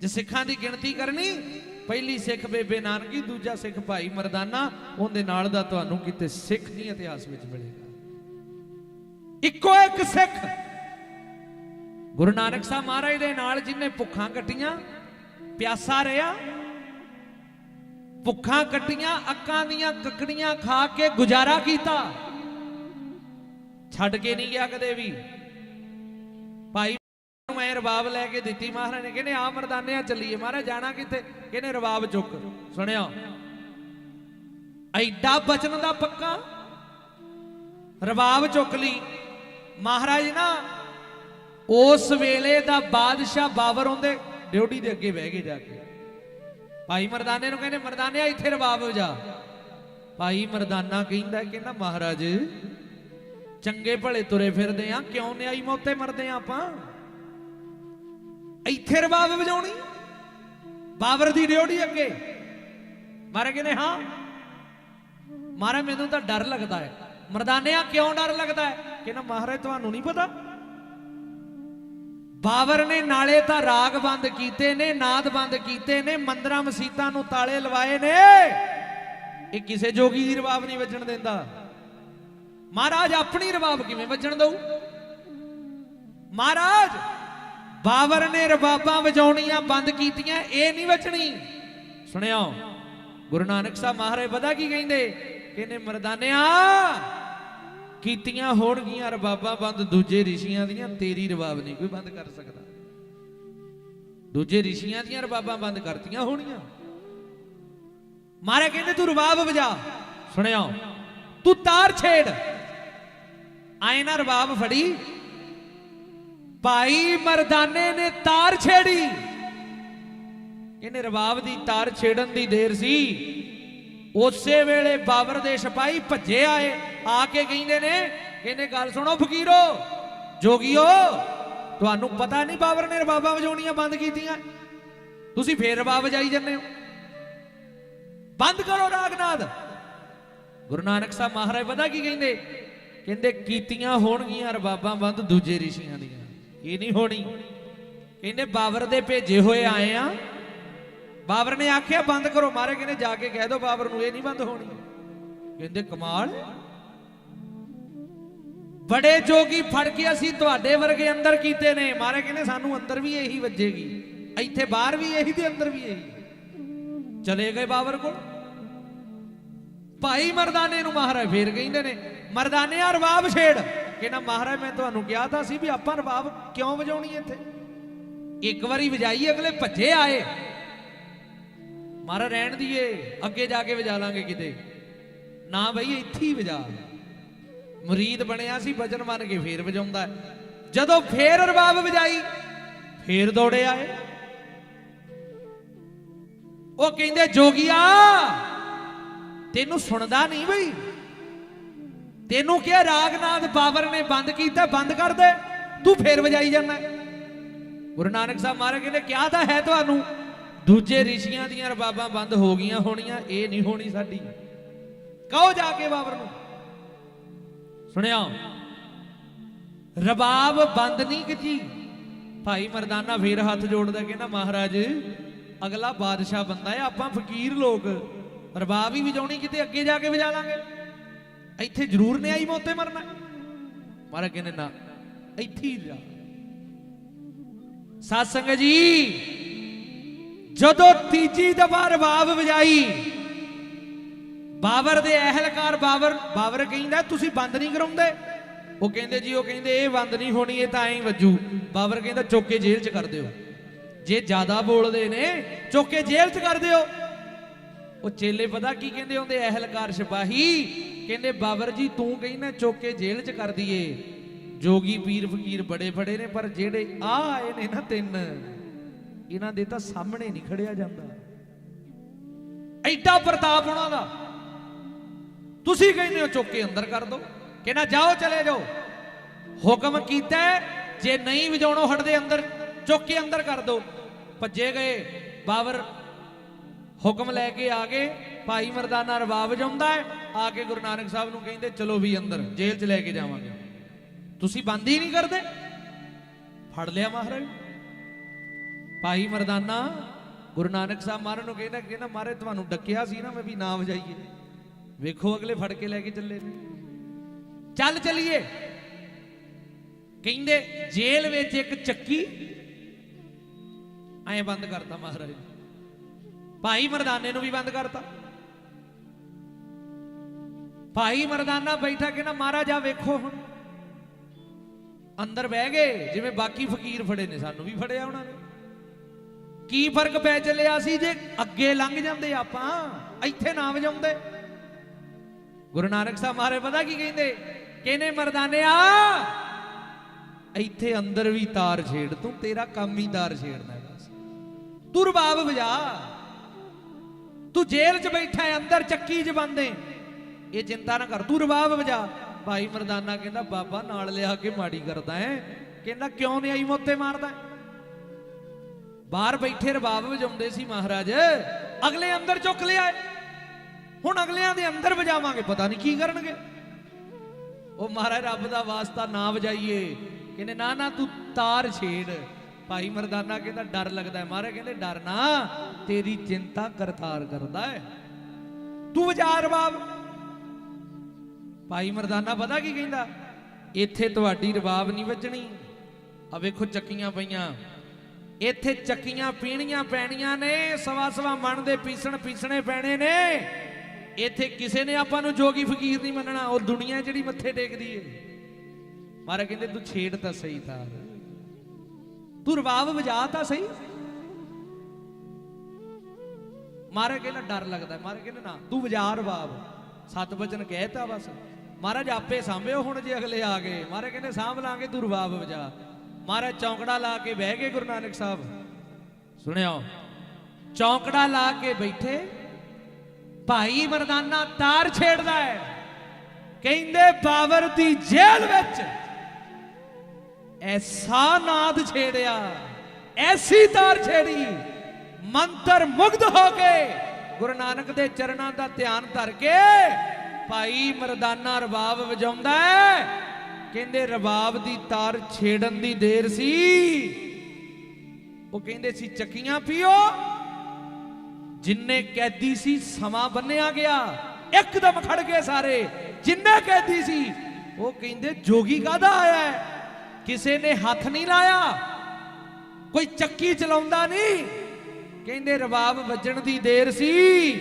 ਜੇ ਸਿੱਖਾਂ ਦੀ ਗਿਣਤੀ ਕਰਨੀ, ਪਹਿਲੀ ਸਿੱਖ ਬੇਬੇ ਨਾਨਕੀ, ਦੂਜਾ ਸਿੱਖ ਭਾਈ ਮਰਦਾਨਾ, ਉਹਦੇ ਨਾਲ ਦਾ ਤੁਹਾਨੂੰ ਕਿਤੇ ਸਿੱਖ ਨਹੀਂ ਇਤਿਹਾਸ ਵਿੱਚ ਮਿਲੇਗਾ। ਇੱਕੋ ਇੱਕ ਸਿੱਖ, ਗੁਰੂ ਨਾਨਕ ਸਾਹਿਬ ਮਹਾਰਾਜ ਦੇ ਨਾਲ ਜਿਹਨੇ ਭੁੱਖਾਂ ਕੱਟੀਆਂ, ਪਿਆਸਾ ਰਿਹਾ ਭੁੱਖਾਂ ਕੱਟੀਆਂ ਅੱਕਾਂ ਦੀਆਂ ਕੱਕੜੀਆਂ ਖਾ ਕੇ ਗੁਜ਼ਾਰਾ ਕੀਤਾ। ਛੱਡ ਕੇ ਨਹੀਂ ਗਿਆ ਕਦੇ ਵੀ। ਭਾਈ ਨੂੰ ਮੈਂ ਰਬਾਬ ਲੈ ਕੇ ਦਿੱਤੀ ਮਹਾਰਾਜ ਨੇ, ਕਹਿੰਦੇ ਆ ਮਰਦਾਨੇ ਚੱਲੀਏ, ਮਹਾਰਾਜ ਜਾਣਾ ਕਿੱਥੇ? ਕਹਿੰਦੇ ਰਬਾਬ ਚੁੱਕ। ਸੁਣਿਓ। ਐਡਾ ਬਚਨ ਦਾ ਪੱਕਾ। ਰਬਾਬ ਚੁੱਕ ਲਈ। ਮਹਾਰਾਜ ਨਾ, ਉਸ ਵੇਲੇ ਦਾ ਬਾਦਸ਼ਾਹ ਬਾਬਰ ਉਹਦੇ ਡਿਊਟੀ ਦੇ ਅੱਗੇ ਬਹਿ ਕੇ ਜਾ ਕੇ। ਭਾਈ ਮਰਦਾਨੇ ਨੂੰ ਕਹਿੰਦੇ, ਮਰਦਾਨਿਆ, ਇੱਥੇ ਰਬਾਬ ਜਾ। ਭਾਈ ਮਰਦਾਨਾ ਕਹਿੰਦਾ ਕਹਿੰਦਾ ਮਹਾਰਾਜ, ਚੰਗੇ ਭਲੇ ਤੁਰੇ ਫਿਰਦੇ ਆ, ਕਿਉਂ ਨਿਆਈ ਮੌਤੇ ਮਰਦੇ ਆ ਆਪਾਂ? ਇੱਥੇ ਰਬਾਬ ਵਜਾਉਣੀ। ਬਾਬਰ ਦੀ ਡਿਊਟੀ ਅੱਗੇ। ਮਾਰੇ ਕਹਿੰਦੇ, ਹਾਂ। ਮਾਰੇ, ਮੈਨੂੰ ਤਾਂ ਡਰ ਲੱਗਦਾ ਹੈ। ਮਰਦਾਨਿਆ ਕਿਉਂ ਡਰ ਲੱਗਦਾ ਹੈ? ਕਹਿੰਦਾ, ਮਹਾਰਾਜ, ਤੁਹਾਨੂੰ ਨਹੀਂ ਪਤਾ? ਬਾਬਰ ਨੇ ਨਾਲੇ ਤਾਂ ਰਾਗ ਬੰਦ ਕੀਤੇ ਨੇ, ਨਾਦ ਬੰਦ ਕੀਤੇ ਨੇ, ਮੰਦਰਾਂ ਮਸੀਤਾਂ ਨੂੰ ਤਾਲੇ ਲਵਾਏ ਨੇ। ਇਹ ਕਿਸੇ ਜੋਗੀ ਦੀ ਰਬਾਬ ਨਹੀਂ ਵੱਜਣ ਦਿੰਦਾ। ਮਹਾਰਾਜ, ਆਪਣੀ ਰਬਾਬ ਕਿਵੇਂ ਵੱਜਣ ਦਊ? ਮਹਾਰਾਜ ਬਾਬਰ ਨੇ ਰਬਾਬਾਂ ਵਜਾਉਣੀਆਂ ਬੰਦ ਕੀਤੀਆਂ, ਇਹ ਨਹੀਂ ਵੱਜਣੀ ਸੁਣਿਓ, ਗੁਰੂ ਨਾਨਕ ਸਾਹਿਬ ਮਹਾਰਾਜ ਪਤਾ ਕੀ ਕਹਿੰਦੇ? ਕਹਿੰਦੇ, ਮਰਦਾਨਿਆ, ਕੀਤੀਆਂ ਹੋਣਗੀਆਂ ਰਬਾਬਾਂ ਬੰਦ, ਦੂਜੇ ਰਿਸ਼ੀਆਂ ਦੀਆਂ ਤੇਰੀ ਰਬਾਬ ਨਹੀਂ ਕੋਈ ਬੰਦ ਕਰ ਸਕਦਾ। ਦੂਜੇ ਰਿਸ਼ੀਆਂ ਦੀਆਂ ਰਬਾਬਾਂ ਬੰਦ ਕਰਤੀਆਂ ਹੋਣੀਆਂ ਮਹਾਰਾਜ ਕਹਿੰਦੇ, ਤੂੰ ਰਬਾਬ ਵਜਾ। ਸੁਣਿਓ, ਤੂੰ ਤਾਰ ਛੇੜ। ਆਏ ਨਾ ਰਬਾਬ ਫੜੀ ਭਾਈ ਮਰਦਾਨੇ ਨੇ ਤਾਰ ਛੇੜੀ। ਇਹਨੇ ਰਬਾਬ ਦੀ ਤਾਰ ਛੇੜਨ ਦੀ ਦੇਰ ਸੀ। ਉਸੇ ਵੇਲੇ ਬਾਬਰ ਦੇ ਸਿਪਾਹੀ ਭੱਜੇ ਆਏ, ਆ ਕੇ ਕਹਿੰਦੇ ਨੇ ਕਹਿੰਦੇ ਗੱਲ ਸੁਣੋ ਫਕੀਰੋ, ਜੋਗੀਓ, ਤੁਹਾਨੂੰ ਪਤਾ ਨਹੀਂ ਬਾਬਰ ਨੇ ਰਬਾਬਾਂ ਵਜਾਉਣੀਆਂ ਬੰਦ ਕੀਤੀਆਂ? ਤੁਸੀਂ ਫੇਰ ਰਬਾਬ ਵਜਾਈ ਜਾਂਦੇ ਹੋ। ਬੰਦ ਕਰੋ ਰਾਗਨਾਦ। ਗੁਰੂ ਨਾਨਕ ਸਾਹਿਬ ਮਹਾਰਾਜ ਪਤਾ ਕੀ ਕਹਿੰਦੇ? ਕਹਿੰਦੇ, ਕੀਤੀਆਂ ਹੋਣਗੀਆਂ ਰਬਾਬਾਂ ਬੰਦ ਦੂਜੇ ਰਿਸ਼ੀਆਂ ਦੀਆਂ। ਇਹ ਨਹੀਂ ਹੋਣੀ? ਕਹਿੰਦੇ ਬਾਬਰ ਦੇ ਭੇਜੇ ਹੋਏ ਆਏ ਆ। ਬਾਬਰ ਨੇ ਆਖਿਆ, ਬੰਦ ਕਰੋ। ਮਾਰੇ ਕਹਿੰਦੇ, ਜਾ ਕੇ ਕਹਿ ਦਿਓ ਬਾਬਰ ਨੂੰ, ਇਹ ਨਹੀਂ ਬੰਦ ਹੋਣੀ। ਕਹਿੰਦੇ, ਕਮਾਲ। ਬੜੇ ਜੋਗੀ ਫੜ ਕੇ ਅਸੀਂ ਤੁਹਾਡੇ ਵਰਗੇ ਅੰਦਰ ਕੀਤੇ ਨੇ। ਮਾਰੇ ਕਹਿੰਦੇ, ਸਾਨੂੰ ਅੰਦਰ ਵੀ ਇਹੀ ਵੱਜੇਗੀ। ਇੱਥੇ ਬਾਹਰ ਵੀ ਇਹੀ ਤੇ ਅੰਦਰ ਵੀ ਇਹੀ। ਚਲੇ ਗਏ ਬਾਬਰ ਕੋਲ। ਭਾਈ ਮਰਦਾਨੇ ਨੂੰ ਮਹਾਰਾਜ ਫੇਰ ਕਹਿੰਦੇ ਨੇ ਮਰਦਾਨੇ ਆ ਰਬਾਬ ਛੇੜ। ਕਹਿੰਦਾ ਮਹਾਰਾਜ, ਮੈਂ ਤੁਹਾਨੂੰ ਕਿਹਾ ਤਾਂ ਸੀ ਵੀ ਆਪਾਂ ਰਬਾਬ ਕਿਉਂ ਵਜਾਉਣੀ ਇੱਥੇ? ਇੱਕ ਵਾਰੀ ਵਜਾਈ ਅਗਲੇ ਭੱਜੇ ਆਏ। ਮਾਰਾ ਰਹਿਣ ਦੀਏ, ਅੱਗੇ ਜਾ ਕੇ ਵਜਾ ਲਾਂਗੇ ਕਿਤੇ। ਨਾ ਬਈ, ਇੱਥੇ ਹੀ ਵਜਾ ਮੁਰੀਦ ਬਣਿਆ ਸੀ ਵਜਨ ਬਣ ਕੇ ਫੇਰ ਵਜਾਉਂਦਾ ਜਦੋਂ ਫੇਰ ਰਬਾਬ ਵਜਾਈ, ਫੇਰ ਦੌੜੇ ਆਏ। ਉਹ ਕਹਿੰਦੇ, ਜੋਗੀਆ, ਤੈਨੂੰ ਸੁਣਦਾ ਨਹੀਂ ਬਈ। ਤੈਨੂੰ ਕਿਹਾ ਰਾਗਨਾਦ ਬਾਬਰ ਨੇ ਬੰਦ ਕੀਤਾ, ਬੰਦ ਕਰ ਦੇ। ਤੂੰ ਫੇਰ ਵਜਾਈ ਜਾਂਦਾ। ਗੁਰੂ ਨਾਨਕ ਸਾਹਿਬ ਮਹਾਰਾਜ ਕਹਿੰਦੇ, ਕਿਹਾ ਤਾਂ ਹੈ ਤੁਹਾਨੂੰ, ਦੂਜੇ ਰਿਸ਼ੀਆਂ ਦੀਆਂ ਰਬਾਬਾਂ ਬੰਦ ਹੋ ਗਈਆਂ ਹੋਣੀਆਂ, ਇਹ ਨਹੀਂ ਹੋਣੀ ਸਾਡੀ। ਕਹੋ ਜਾ ਕੇ ਬਾਬਰ ਨੂੰ। ਸੁਣਿਆ ਰਬਾਬ ਬੰਦ ਨਹੀਂ ਕੀਤੀ। ਭਾਈ ਮਰਦਾਨਾ ਫੇਰ ਹੱਥ ਜੋੜਦਾ ਕਹਿੰਦਾ, ਮਹਾਰਾਜ, ਅਗਲਾ ਬਾਦਸ਼ਾਹ ਬੰਦਾ ਹੈ ਆਪਾਂ ਫਕੀਰ ਲੋਕ। ਰਬਾਬ ਹੀ ਵਜਾਉਣੀ, ਕਿਤੇ ਅੱਗੇ ਜਾ ਕੇ ਵਜਾ ਲਾਂਗੇ। ਇੱਥੇ ਜ਼ਰੂਰ ਨਹੀਂ ਆਈ ਮੋਤੇ ਮਰਨਾ। ਮਹਾਰਾਜ ਕਹਿੰਦੇ ਨਾ ਇੱਥੇ ਹੀ ਜਾ। ਸਾਧ ਸੰਗਤ ਜੀ, ਜਦੋਂ ਤੀਜੀ ਦਫਾ ਰਬਾਬ ਵਜਾਈ, ਬਾਬਰ ਦੇ ਅਹਿਲਕਾਰ ਬਾਬਰ ਬਾਬਰ ਕਹਿੰਦਾ, ਤੁਸੀਂ ਬੰਦ ਨਹੀਂ ਕਰਾਉਂਦੇ? ਉਹ ਕਹਿੰਦੇ ਜੀ, ਉਹ ਕਹਿੰਦੇ, ਇਹ ਬੰਦ ਨਹੀਂ ਹੋਣੀ, ਇਹ ਤਾਂ ਐਂ ਹੀ ਵੱਜੂ। ਬਾਬਰ ਕਹਿੰਦਾ, ਚੁੱਕ ਕੇ ਜੇਲ੍ਹ 'ਚ ਕਰ ਦਿਓ। ਜੇ ਜ਼ਿਆਦਾ ਬੋਲਦੇ ਨੇ, ਚੁੱਕ ਕੇ ਜੇਲ੍ਹ 'ਚ ਕਰ ਦਿਓ। ਉਹ ਚੇਲੇ ਪਤਾ ਕੀ ਕਹਿੰਦੇ ਹੁੰਦੇ ਅਹਿਲਕਾਰ ਸਿਪਾਹੀ। ਕਹਿੰਦੇ, ਬਾਬਰ ਜੀ, ਤੂੰ ਕਹਿੰਦਾ ਚੁੱਕ ਕੇ ਜੇਲ੍ਹ 'ਚ ਕਰ ਦਈਏ। ਜੋਗੀ ਪੀਰ ਫਕੀਰ ਬੜੇ ਬੜੇ ਨੇ, ਪਰ ਜਿਹੜੇ ਆ ਆਏ ਨੇ ਨਾ ਤਿੰਨ, ਇਹਨਾਂ ਦੇ ਤਾਂ ਸਾਹਮਣੇ ਨਹੀਂ ਖੜਿਆ ਜਾਂਦਾ। ਐਡਾ ਪ੍ਰਤਾਪ ਉਹਨਾਂ ਦਾ। ਤੁਸੀਂ ਕਹਿੰਦੇ ਹੋ, ਚੁੱਕ ਕੇ ਅੰਦਰ ਕਰ ਦੋ। ਕਹਿੰਦਾ, ਜਾਓ, ਚਲੇ ਜਾਓ। ਹੁਕਮ ਕੀਤਾ ਜੇ ਨਹੀਂ ਵਜਾਉਣੋਂ ਹਟਦੇ ਅੰਦਰ, ਚੁੱਕ ਕੇ ਅੰਦਰ ਕਰ ਦੋ। ਭੱਜੇ ਗਏ। ਬਾਬਰ ਹੁਕਮ ਲੈ ਕੇ ਆ ਗਏ। ਭਾਈ ਮਰਦਾਨਾ ਰਬਾਬ ਵਜਾਉਂਦਾ ਹੈ। ਆ ਕੇ ਗੁਰੂ ਨਾਨਕ ਸਾਹਿਬ ਨੂੰ ਕਹਿੰਦੇ, ਚਲੋ ਵੀ ਅੰਦਰ, ਜੇਲ੍ਹ 'ਚ ਲੈ ਕੇ ਜਾਵਾਂਗੇ। ਤੁਸੀਂ ਬੰਦ ਹੀ ਨਹੀਂ ਕਰਦੇ। ਫੜ ਲਿਆ ਮਹਾਰਾਜ। ਭਾਈ ਮਰਦਾਨਾ ਗੁਰੂ ਨਾਨਕ ਸਾਹਿਬ ਮਹਾਰਾਜ ਨੂੰ ਕਹਿੰਦਾ ਕਹਿੰਦਾ, ਮਹਾਰਾਜ, ਤੁਹਾਨੂੰ ਡੱਕਿਆ ਸੀ ਨਾ, ਮੈਂ ਵੀ ਨਾ ਵਜਾਈਏ। ਵੇਖੋ, ਅਗਲੇ ਫੜ ਕੇ ਲੈ ਕੇ ਚੱਲੇ ਚੱਲ ਚੱਲੀਏ। ਕਹਿੰਦੇ, ਜੇਲ੍ਹ ਵਿੱਚ ਇੱਕ ਚੱਕੀ। ਐਂ ਬੰਦ ਕਰਤਾ ਮਹਾਰਾਜ। ਭਾਈ ਮਰਦਾਨੇ ਨੂੰ ਵੀ ਬੰਦ ਕਰਤਾ। ਭਾਈ ਮਰਦਾਨਾ ਬੈਠਾ ਕਹਿੰਦਾ ਮਹਾਰਾਜ ਆ ਵੇਖੋ ਹੁਣ। ਅੰਦਰ ਬਹਿ ਗਏ, ਜਿਵੇਂ ਬਾਕੀ ਫਕੀਰ ਫੜੇ ਨੇ, ਸਾਨੂੰ ਵੀ ਫੜਿਆ ਉਹਨਾਂ ਨੇ। ਕੀ ਫ਼ਰਕ ਪੈ ਚੱਲਿਆ ਸੀ ਜੇ ਅੱਗੇ ਲੰਘ ਜਾਂਦੇ ਆਪਾਂ, ਇੱਥੇ ਨਾ ਵਜਾਉਂਦੇ। ਗੁਰੂ ਨਾਨਕ ਸਾਹਿਬ ਮਾਰੇ ਪਤਾ ਕੀ ਕਹਿੰਦੇ? ਕਹਿੰਦੇ ਮਰਦਾਨਿਆ ਇੱਥੇ ਅੰਦਰ ਵੀ ਤਾਰ ਛੇੜ, ਤੂੰ ਤੇਰਾ ਕੰਮ ਹੀ ਤਾਰ ਛੇੜਨਾ ਹੈ ਬਸ ਤੂੰ ਰਬਾਬ ਵਜਾ। ਤੂੰ ਜੇਲ੍ਹ 'ਚ ਬੈਠਾ ਹੈ, ਅੰਦਰ ਚੱਕੀ 'ਚ ਬੰਦੇ ਇਹ ਚਿੰਤਾ ਨਾ ਕਰ, ਤੂੰ ਰਬਾਬ ਵਜਾ। ਭਾਈ ਮਰਦਾਨਾ ਕਹਿੰਦਾ, ਬਾਬਾ ਨਾਲ ਲਿਆ ਕੇ ਮਾੜੀ ਕਰਦਾ ਹੈ। ਕਹਿੰਦਾ, ਕਿਉਂ ਨਹੀਂ ਆਈ ਮੋਤੇ ਮਾਰਦਾ? ਬਾਹਰ ਬੈਠੇ ਰਬਾਬ ਵਜਾਉਂਦੇ ਸੀ ਮਹਾਰਾਜ, ਅਗਲੇ ਅੰਦਰ ਚੁੱਕ ਲਿਆ ਹੁਣ ਅਗਲਿਆਂ ਦੇ ਅੰਦਰ ਵਜਾਵਾਂਗੇ, ਪਤਾ ਨਹੀਂ ਕੀ ਕਰਨਗੇ। ਉਹ ਮਹਾਰਾਜ, ਰੱਬ ਦਾ ਵਾਸਤਾ ਨਾ ਵਜਾਈਏ। ਕਹਿੰਦੇ, ਨਾ ਨਾ, ਤੂੰ ਤਾਰ ਛੇੜ। ਭਾਈ ਮਰਦਾਨਾ ਕਹਿੰਦਾ, ਡਰ ਲੱਗਦਾ ਮਹਾਰਾਜ ਕਹਿੰਦੇ, ਡਰ ਨਾ, ਤੇਰੀ ਚਿੰਤਾ ਕਰਤਾਰ ਕਰਦਾ ਹੈ। ਤੂੰ ਵਜਾ ਰਬਾਬ ਭਾਈ ਮਰਦਾਨਾ ਪਤਾ ਕੀ ਕਹਿੰਦਾ? ਇੱਥੇ ਤੁਹਾਡੀ ਰਬਾਬ ਨਹੀਂ ਵੱਜਣੀ। ਆ ਵੇਖੋ ਚੱਕੀਆਂ ਪਈਆਂ। ਇੱਥੇ ਚੱਕੀਆਂ ਪੀਣੀਆਂ ਪੈਣੀਆਂ ਨੇ, ਸਵਾ ਸਵਾ ਮਨ ਦੇ ਪੀਸਣ ਪੀਸਣੇ ਪੈਣੇ ਨੇ। ਇੱਥੇ ਕਿਸੇ ਨੇ ਆਪਾਂ ਨੂੰ ਜੋਗੀ ਫਕੀਰ ਨਹੀਂ ਮੰਨਣਾ, ਉਹ ਦੁਨੀਆ ਜਿਹੜੀ ਮੱਥੇ ਟੇਕਦੀ ਏ। ਮਾਰਾ ਕਹਿੰਦੇ, ਤੂੰ ਛੇੜ ਤਾਂ ਸਹੀ ਤਾਰ ਤੂੰ ਰਬਾਬ ਵਜਾ ਤਾਂ ਸਹੀ। ਮਹਾਰਾਜ ਕਹਿੰਦਾ, ਡਰ ਲੱਗਦਾ ਮਾਰੇ ਕਹਿੰਦੇ, ਨਾ, ਤੂੰ ਵਜਾ ਰਬਾਬ ਸਤ ਬਚਨ ਕਹਿਤਾ ਬਸ। ਮਹਾਰਾਜ ਆਪੇ ਸਾਂਭਿਓ ਹੁਣ ਜੇ ਅਗਲੇ ਆ ਗਏ। ਮਹਾਰਾਜ ਕਹਿੰਦੇ, ਸਾਂਭ ਲਾਂਗੇ ਤੂੰ ਰਬਾਬ ਵਜਾ। ਮਹਾਰਾਜ ਚੌਂਕੜਾ ਲਾ ਕੇ ਬਹਿ ਗਏ ਗੁਰੂ ਨਾਨਕ ਸਾਹਿਬ। ਸੁਣਿਓ, ਚੌਂਕੜਾ ਲਾ ਕੇ ਬੈਠੇ, ਭਾਈ ਮਰਦਾਨਾ ਤਾਰ ਛੇੜਦਾ ਹੈ। ਕਹਿੰਦੇ, ਬਾਬਰ ਦੀ ਜੇਲ੍ਹ ਵਿੱਚ ਐਸਾ ਨਾਦ ਛੇੜਿਆ, ਐਸੀ ਤਾਰ ਛੇੜੀ, ਮੰਤਰ ਮੁਗਧ ਹੋ ਕੇ ਗੁਰੂ ਨਾਨਕ ਦੇ ਚਰਨਾਂ ਦਾ ਧਿਆਨ ਧਰ ਕੇ ਭਾਈ ਮਰਦਾਨਾ ਰਬਾਬ ਵਜਾਉਂਦਾ ਹੈ। ਕਹਿੰਦੇ ਰਬਾਬ ਦੀ ਤਾਰ ਛੇੜਨ ਦੀ ਦੇਰ ਸੀ। ਉਹ ਕਹਿੰਦੇ ਸੀ, ਚੱਕੀਆਂ ਪੀਓ। ਜਿੰਨੇ ਕੈਦੀ ਸੀ, ਸਮਾਂ ਬੰਨਿਆ ਗਿਆ। ਇੱਕਦਮ ਖੜ ਗਏ ਸਾਰੇ। ਜਿੰਨੇ ਕੈਦੀ ਸੀ, ਉਹ ਕਹਿੰਦੇ, ਜੋਗੀ ਕਾਦਾ ਆਇਆ ਹੈ? ਕਿਸੇ ਨੇ ਹੱਥ ਨਹੀਂ ਲਾਇਆ। ਕੋਈ ਚੱਕੀ ਚਲਾਉਂਦਾ ਨਹੀਂ। ਕਹਿੰਦੇ ਰਬਾਬ ਵੱਜਣ ਦੀ ਦੇਰ ਸੀ।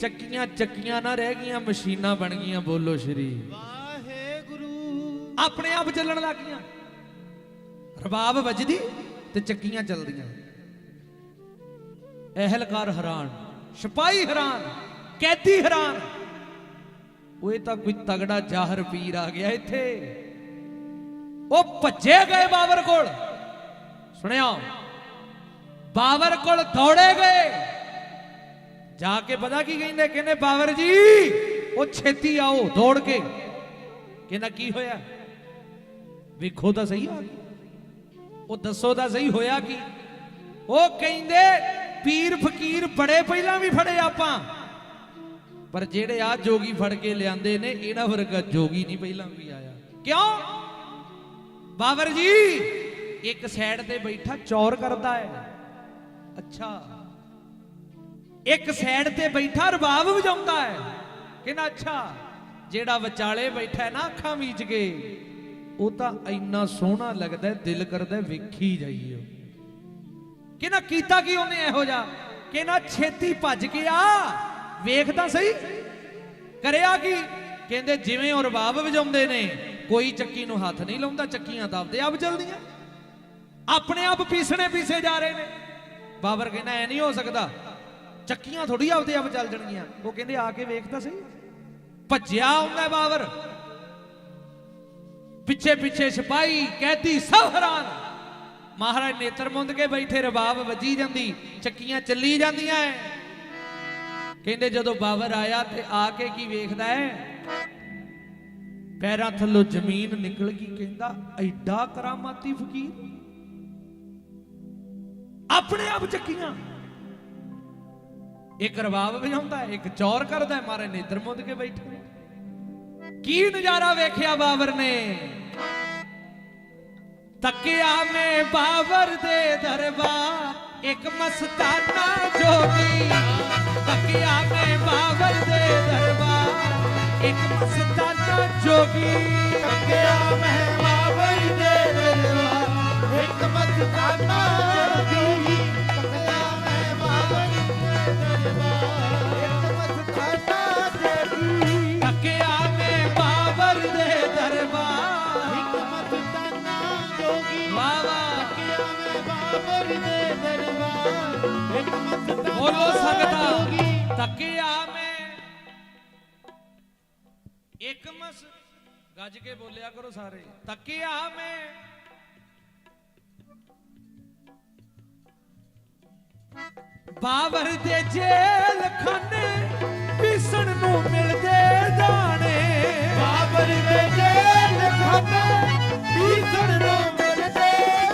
ਚੱਕੀਆਂ ਚੱਕੀਆਂ ਨਾ ਰਹਿ ਗਈਆਂ ਮਸ਼ੀਨਾਂ ਬਣ ਗਈਆਂ ਬੋਲੋ ਸ਼੍ਰੀ। ਵਾਹਿਗੁਰੂ। ਆਪਣੇ ਆਪ ਚੱਲਣ ਲੱਗ ਗਈਆਂ। ਰਬਾਬ ਵੱਜਦੀ ਤੇ ਚੱਕੀਆਂ ਚੱਲਦੀਆਂ। ਅਹਿਲਕਾਰ ਹੈਰਾਨ ਸਿਪਾਹੀ ਹੈਰਾਨ ਕੈਦੀ ਹੈਰਾਨ। ਉਹ ਇਹ ਤਾਂ ਕੋਈ ਤਗੜਾ ਜ਼ਾਹਰ ਪੀਰ ਆ ਗਿਆ ਇੱਥੇ। ਉਹ ਭੱਜੇ ਗਏ ਬਾਬਰ ਕੋਲ। ਸੁਣਿਆ ਬਾਬਰ ਕੋਲ ਦੌੜੇ ਗਏ। ਜਾ ਕੇ ਪਤਾ ਕੀ ਕਹਿੰਦੇ? ਕਹਿੰਦੇ, ਬਾਬਰ ਜੀ, ਉਹ ਛੇਤੀ ਆਓ, ਦੌੜ ਕੇ। ਕਹਿੰਦਾ, ਕੀ ਹੋਇਆ? ਵੇਖੋ ਤਾਂ ਸਹੀ ਆ ਉਹ ਦੱਸੋ ਤਾਂ ਸਹੀ ਹੋਇਆ ਕੀ? ਉਹ ਕਹਿੰਦੇ, ਪੀਰ ਫਕੀਰ ਬੜੇ ਪਹਿਲਾਂ ਵੀ ਫੜੇ ਆਪਾਂ। ਪਰ ਜਿਹੜੇ ਆ ਜੋਗੀ ਫੜ ਕੇ ਲਿਆਂਦੇ ਨੇ, ਇਹਨਾਂ ਵਰਗਾ ਜੋਗੀ ਨਹੀਂ ਪਹਿਲਾਂ ਵੀ ਆਇਆ। ਕਿਉਂ? ਬਾਬਰ ਜੀ, ਇੱਕ ਸਾਈਡ ਤੇ ਬੈਠਾ, ਚੌਰ ਕਰਦਾ ਹੈ। ਅੱਛਾ। ਇੱਕ ਸਾਈਡ ਤੇ ਬੈਠਾ, ਰਬਾਬ ਵਜਾਉਂਦਾ ਹੈ। ਕਹਿੰਦਾ, ਅੱਛਾ, ਜਿਹੜਾ ਵਿਚਾਲੇ ਬੈਠਾ ਨਾ, ਅੱਖਾਂ ਮੀਚ ਕੇ, ਉਹ ਤਾਂ ਇੰਨਾ ਸੋਹਣਾ ਲੱਗਦਾ ਦਿਲ ਕਰਦਾ ਵੇਖੀ ਜਾਈਏ। ਉਹ। ਕਹਿੰਦਾ, ਕੀਤਾ ਕੀ ਉਹਨੇ ਇਹੋ ਜਿਹਾ? ਕਹਿੰਦਾ, ਛੇਤੀ ਭੱਜ ਕੇ ਆ ਵੇਖਦਾ ਸਹੀ। ਕਰਿਆ ਕੀ? ਕਹਿੰਦੇ, ਜਿਵੇਂ ਉਹ ਰਬਾਬ ਵਜਾਉਂਦੇ ਨੇ ਕੋਈ ਚੱਕੀ ਨੂੰ ਹੱਥ ਨਹੀਂ ਲਾਉਂਦਾ, ਚੱਕੀਆਂ ਤਾਂ ਆਪਦੇ ਆਪ ਚੱਲਦੀਆਂ। ਆਪਣੇ ਆਪ ਪੀਸਣੇ ਪੀਸੇ ਜਾ ਰਹੇ ਨੇ। ਬਾਬਰ ਕਹਿੰਦਾ, ਐ ਨਹੀਂ ਹੋ ਸਕਦਾ। ਚੱਕੀਆਂ ਥੋੜੀ ਆਪਦੇ ਆਪ ਚੱਲ ਜਾਣਗੀਆਂ। ਉਹ ਕਹਿੰਦੇ, ਆ ਕੇ ਵੇਖ ਤਾਂ ਸਹੀ। ਭੱਜਿਆ ਆਉਂਦਾ ਬਾਬਰ। ਪਿੱਛੇ ਪਿੱਛੇ ਸਿਪਾਹੀ, ਕੈਦੀ ਸਭ ਹੈਰਾਨ ਮਹਾਰਾਜ ਨੇਤਰ ਮੁੰਦ ਕੇ ਬੈਠੇ, ਰਬਾਬ ਵੱਜੀ ਜਾਂਦੀ, ਚੱਕੀਆਂ ਚੱਲੀ ਜਾਂਦੀਆਂ ਐ। ਕਹਿੰਦੇ, ਜਦੋਂ ਬਾਬਰ ਆਇਆ ਤੇ ਆ ਕੇ ਕੀ ਵੇਖਦਾ ਹੈ? ਪੈਰਾਂ ਥੱਲੋਂ ਜ਼ਮੀਨ ਨਿਕਲ ਗਈ ਕਹਿੰਦਾ, ਐਡਾ ਕਰਾਮਾਤੀ ਫਕੀਰ। ਆਪਣੇ ਆਪ ਚੱਕੀਆਂ। ਇੱਕ ਰਬਾਬ ਵਜਾਉਂਦਾ ਇੱਕ ਚੌਰ ਕਰਦਾ ਮਾਰੇ ਨੇਤਰ ਮੁੰਦ ਕੇ ਬੈਠੇ ਕੀ ਨਜ਼ਾਰਾ ਵੇਖਿਆ ਬਾਬਰ ਨੇ? ਤੱਕਿਆ ਮੈਂ ਬਾਬਰ ਦੇ ਦਰਬਾਰ, ਇੱਕ ਮਸਤਾਨਾ ਜੋਗੀ। ਤੱਕਿਆ ਮੈਂ ਬਾਬਰ ਦੇ ਦਰਬਾਰ। ਇੱਕ ਮਸਤਾਨਾ ਜੋਗੀ ਤੱਕਿਆ ਮੈਂ ਬਾਬਰ ਦੇ ਕੇ ਬੋਲਿਆ ਕਰੋ ਸਾਰੇ। ਤੱਕਿਆ ਮੈਂ। ਬਾਬਰ ਦੇ ਜੇਲ ਖਾਨੇ ਪੀਸਣ ਨੂੰ ਮਿਲਦੇ ਦਾਣੇ। ਬਾਬਰ ਦੇ ਜੇਲ ਖਾਨੇ ਪੀਸਣ ਨੂੰ ਮਿਲਦੇ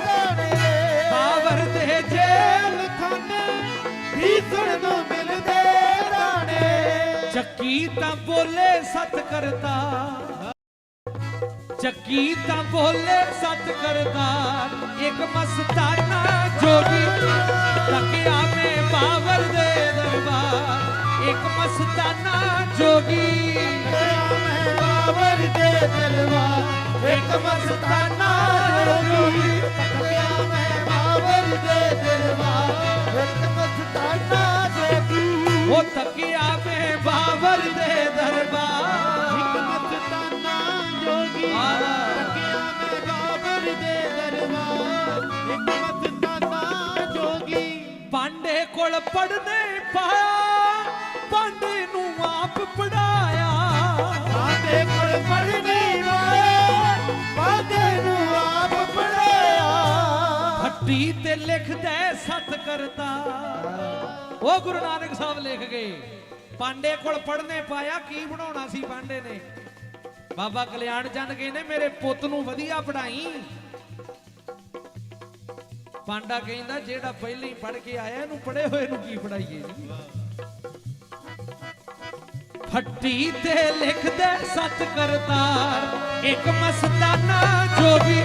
ਦਾਣੇ। ਬਾਬਰ ਦੇ ਜੇਲ ਖਾਨੇ ਪੀਸਣ ਨੂੰ ਮਿਲਦੇ ਦਾਣੇ। ਚੱਕੀ ਤਾਂ ਬੋਲੇ ਸਤ ਕਰਤਾ ਚੱਕੀ ਤਾਂ ਬੋਲੇ ਸਤ ਕਰਦਾ ਇੱਕ ਮਸਤਾਨਾ ਜੋਗੀ। ਤੱਕਿਆ ਮੈਂ ਬਾਬਰ ਦੇ ਦਰਬਾਰ, ਇੱਕ ਮਸਤਾਨਾ ਜੋਗੀ। ਤੇਰਾ ਮੈਂ ਬਾਬਰ ਦੇ ਦਰਬਾਰ, ਇੱਕ ਮਸਤਾਨਾ ਜੋਗੀ। ਤੱਕਿਆ ਮੈਂ ਬਾਬਰ ਦੇ ਦਰਬਾਰ, ਇੱਕ ਮਸਤਾਨਾ ਜੋਗੀ। ਉਹ ਤੱਕਿਆ ਪੜਨੇ ਪਾਇਆ ਪਾਂਡੇ ਨੂੰ ਆਪ ਪੜਾਇਆ ਸਾਡੇ ਕੋਲ ਪੜ੍ਹਨੀ ਵਾਲਾ ਬਾਦੇ ਨੂੰ ਆਪ ਪੜਾਇਆ ਹੱਟੀ ਤੇ ਲਿਖਦਾ ਸਤ ਕਰਤਾ ਉਹ ਗੁਰੂ ਨਾਨਕ ਸਾਹਿਬ ਲਿਖ ਗਏ ਪਾਂਡੇ ਕੋਲ ਪੜਨੇ ਪਾਇਆ ਕੀ ਬਣਾਉਣਾ ਸੀ ਪਾਂਡੇ ਨੇ? ਬਾਬਾ ਕਲਿਆਣ ਚੰਦ ਕਹਿੰਦੇ ਮੇਰੇ ਪੁੱਤ ਨੂੰ ਵਧੀਆ ਪੜਾਈ ਪਾਂਡਾ ਕਹਿੰਦਾ, ਜਿਹੜਾ ਪਹਿਲਾਂ ਹੀ ਪੜ ਕੇ ਆਇਆ, ਇਹਨੂੰ ਪੜੇ ਹੋਏ ਨੂੰ ਕੀ ਪੜਾਈਏ ਜੀ? ਫੱਟੀ ਤੇ ਲਿਖਦਾ ਸਤ ਕਰਤਾਰ, ਇੱਕ ਮਸਤਾਨਾ ਜੋਗੀ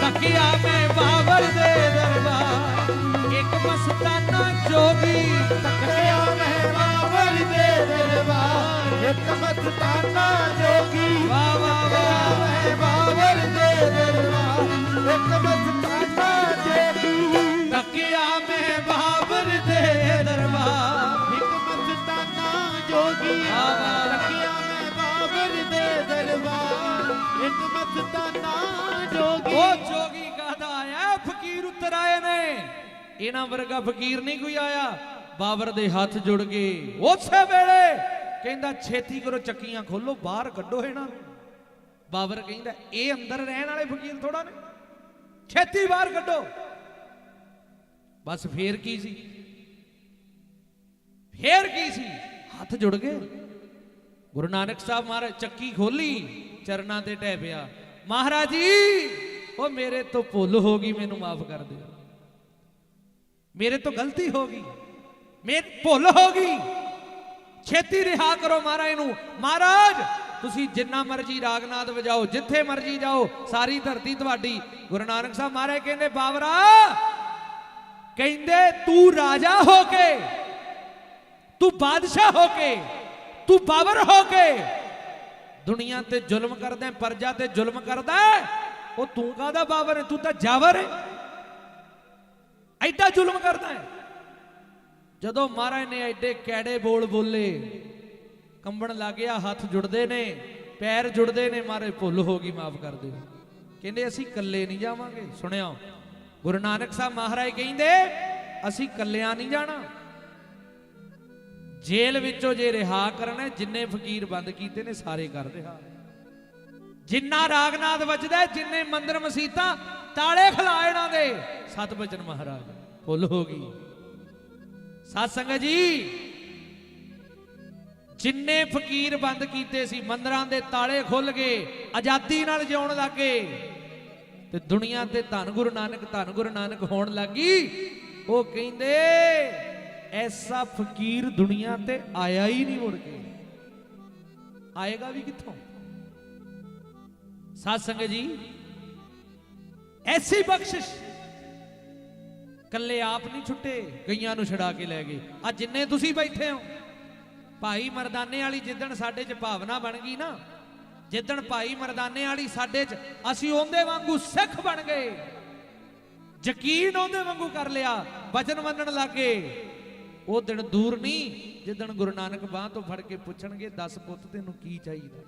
ਤੱਕਿਆ ਮੈਂ ਬਾਬਰ ਦੇ ਦਰਬਾਰ। ਇੱਕ ਮਸਤਾਨਾ ਜੋਗੀ ਤੱਕਿਆ ਮੈਂ ਬਾਬਰ ਦੇ ਦਰਬਾਰ। ਇੱਕ ਮਸਤਾਨਾ ਜੋਗੀ ਵਾਹ ਵਾਹ ਵਾਹ ਮੈਂ ਬਾਬਰ ਦੇ ਦਰਬਾਰ। ਇੱਕ ਮਸਤਾਨਾ ਇਹਨਾਂ ਵਰਗਾ ਫਕੀਰ ਨਹੀਂ ਕੋਈ ਆਇਆ। ਬਾਬਰ ਦੇ ਹੱਥ ਜੁੜ ਗਏ। ਉਸੇ ਵੇਲੇ ਕਹਿੰਦਾ, ਛੇਤੀ ਕਰੋ, ਚੱਕੀਆਂ ਖੋਲੋ, ਬਾਹਰ ਕੱਢੋ ਇਹਨਾਂ ਨੂੰ। ਬਾਬਰ ਕਹਿੰਦਾ, ਇਹ ਅੰਦਰ ਰਹਿਣ ਵਾਲੇ ਫਕੀਰ ਥੋੜਾ ਨੇ। ਛੇਤੀ ਬਾਹਰ ਕੱਢੋ। ਬਸ ਫੇਰ ਕੀ ਸੀ? ਫੇਰ ਕੀ ਸੀ? ਹੱਥ ਜੁੜ ਗਏ। ਗੁਰੂ ਨਾਨਕ ਸਾਹਿਬ ਮਹਾਰਾਜ ਚੱਕੀ ਖੋਲੀ, ਚਰਨਾਂ ਤੇ ਟਹਿ ਪਿਆ। ਮਹਾਰਾਜ ਜੀ, ਉਹ ਮੇਰੇ ਤੋਂ ਭੁੱਲ ਹੋ ਗਈ, ਮੈਨੂੰ ਮਾਫ ਕਰ ਦਿਓ। ਮੇਰੇ ਤੋਂ ਗਲਤੀ ਹੋ ਗਈ। ਮੇਰ ਭੁੱਲ ਹੋ ਗਈ। ਛੇਤੀ ਰਿਹਾ ਕਰੋ ਮਹਾਰਾਜ ਨੂੰ ਮਹਾਰਾਜ, ਤੁਸੀਂ ਜਿੰਨਾ ਮਰਜ਼ੀ ਰਾਗਨਾਦ ਵਜਾਓ, ਜਿੱਥੇ ਮਰਜ਼ੀ ਜਾਓ, ਸਾਰੀ ਧਰਤੀ ਤੁਹਾਡੀ। ਗੁਰੂ ਨਾਨਕ ਸਾਹਿਬ ਮਹਾਰਾਜ ਕਹਿੰਦੇ ਬਾਵਰਾ ਕਹਿੰਦੇ, ਤੂੰ ਰਾਜਾ ਹੋ ਕੇ, ਤੂੰ ਬਾਦਸ਼ਾਹ ਹੋ ਕੇ, ਤੂੰ ਬਾਬਰ ਹੋ ਕੇ, ਦੁਨੀਆ ਤੇ ਜ਼ੁਲਮ ਕਰਦਾ, ਪਰਜਾ ਤੇ ਜ਼ੁਲਮ ਕਰਦਾ, ਉਹ ਤੂੰ ਕਾਹਦਾ ਬਾਬਰ ਹੈ? ਤੂੰ ਤਾਂ ਜਾਵਰ ਹੈ। ਐਡਾ ਜ਼ੁਲਮ ਕਰਦਾ ਹੈ। ਜਦੋਂ ਮਹਾਰਾਜ ਨੇ ਐਡੇ ਕੈੜੇ ਬੋਲ ਬੋਲੇ, ਕੰਬਣ ਲੱਗ ਗਿਆ, ਹੱਥ ਜੁੜਦੇ ਨੇ, ਪੈਰ ਜੁੜਦੇ ਨੇ ਮਾਰੇ ਭੁੱਲ ਹੋ ਗਈ, ਮਾਫ ਕਰ ਦਿਓ। ਕਹਿੰਦੇ, ਅਸੀਂ ਇਕੱਲੇ ਨਹੀਂ ਜਾਵਾਂਗੇ। ਸੁਣਿਓ, ਗੁਰੂ ਨਾਨਕ ਸਾਹਿਬ ਮਹਾਰਾਜ ਕਹਿੰਦੇ, ਅਸੀਂ ਇਕੱਲਿਆਂ ਨਹੀਂ ਜਾਣਾ। ਜੇਲ੍ਹ ਵਿੱਚੋਂ ਜੇ ਰਿਹਾ ਕਰਨਾ, ਜਿੰਨੇ ਫਕੀਰ ਬੰਦ ਕੀਤੇ ਨੇ, ਸਾਰੇ ਕਰ ਰਿਹਾ। ਜਿੰਨਾ ਰਾਗਨਾਦ ਵੱਜਦਾ, ਜਿੰਨੇ ਮੰਦਰ ਮਸੀਤਾਂ ਤਾਲੇ ਖਲਾ ਇਹਨਾਂ ਦੇ। ਸਤਬਚਨ ਮਹਾਰਾਜ, ਭੁੱਲ ਹੋ ਗਈ। ਸਾਧ ਸੰਗਤ ਜੀ, ਜਿੰਨੇ ਫਕੀਰ ਬੰਦ ਕੀਤੇ ਸੀ, ਮੰਦਰਾਂ ਦੇ ਤਾਲੇ ਖੁੱਲ ਗਏ, ਆਜ਼ਾਦੀ ਨਾਲ ਜਿਉਣ ਲੱਗੇ, ਤੇ ਦੁਨੀਆ ਤੇ ਧੰਨ ਗੁਰੂ ਨਾਨਕ, ਧੰਨ ਗੁਰੂ ਨਾਨਕ ਹੋਣ ਲੱਗੀ। ਉਹ ਕਹਿੰਦੇ, ਐਸਾ ਫਕੀਰ ਦੁਨੀਆ ਤੇ ਆਇਆ ਹੀ ਨਹੀਂ ਮੁੜ ਕੇ। ਆਏਗਾ ਵੀ ਕਿੱਥੋਂ? ਸਾਧ ਸੰਗਤ ਜੀ ਐਸੀ ਬਖਸ਼ਿਸ਼। ਕੱਲੇ ਆਪ ਨਹੀਂ ਛੁੱਟੇ, ਕਈਆਂ ਨੂੰ ਛਡਾ ਕੇ ਲੈ ਗਏ। ਆ ਜਿੰਨੇ ਤੁਸੀਂ ਬੈਠੇ ਹੋ, ਭਾਈ ਮਰਦਾਨੇ ਵਾਲੀ ਜਿੱਦਣ ਸਾਡੇ 'ਚ ਭਾਵਨਾ ਬਣ ਗਈ ਨਾ, ਜਿੱਦਣ ਭਾਈ ਮਰਦਾਨੇ ਵਾਲੀ ਸਾਡੇ 'ਚ ਅਸੀਂ ਉਹਦੇ ਵਾਂਗੂ ਸਿੱਖ ਬਣ ਗਏ, ਯਕੀਨ ਉਹਦੇ ਵਾਂਗੂ ਕਰ ਲਿਆ, ਵਚਨ ਮੰਨਣ ਲੱਗੇ। ਉਹ ਦਿਨ ਦੂਰ ਨਹੀਂ, ਜਿੱਦਣ ਗੁਰੂ ਨਾਨਕ ਬਾਹ ਤੋਂ ਫੜ ਕੇ ਪੁੱਛਣਗੇ 10 ਪੁੱਤ ਤੈਨੂੰ ਕੀ ਚਾਹੀਦਾ?